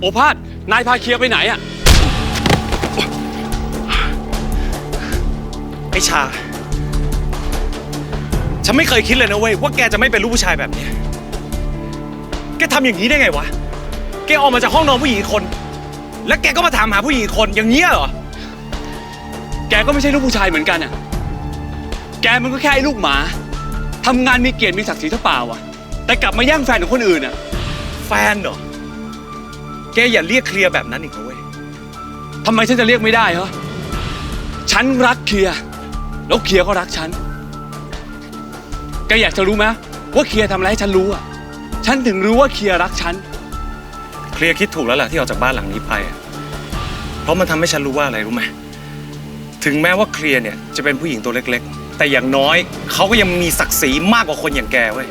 โอภาส นายพาเคลียร์ไปไหนอะไอชา ฉันไม่เคยคิดเลยนะเว้ยว่าแกจะไม่เป็นลูกผู้ชายแบบเนี้ยแกทำอย่างนี้ได้ไงวะ แกออกมาจากห้องนอนผู้หญิงอีกคน แล้วแกก็มาถามหาผู้หญิงอีกคนอย่างเงี้ยเหรอ แกก็ไม่ใช่ลูกผู้ชายเหมือนกันอะแกมันก็แค่ไอ้ลูกหมาทำงานมีเกียรติมีศักดิ์ศรีเท่าเปล่าอะแต่กลับมาแย่งแฟนของคนอื่นอะแฟนเหรอ แกอย่าเรียกเคลียร์แบบนั้นอีกนะเว้ยทำไมฉันจะเรียกไม่ได้เหรอ ฉันรักเคลียร์แล้วเคลียร์ก็รักฉัน แกอยากจะรู้ไหมว่าเคลียร์ทำอะไรให้ฉันรู้อะ ฉันถึงรู้ว่าเคลียร์รักฉัน เคลียร์คิดถูกแล้วแหละที่ออกจากบ้านหลังนี้ไปอะเพราะมันทำให้ฉันรู้ว่าอะไรรู้ไหมถึงแม้ว่าเคลียร์เนี่ยจะเป็นผู้หญิงตัวเล็กๆ แต่อย่างน้อยเขาก็ยังมีศักดิ์ศรีมากกว่าคนอย่างแกเว้ย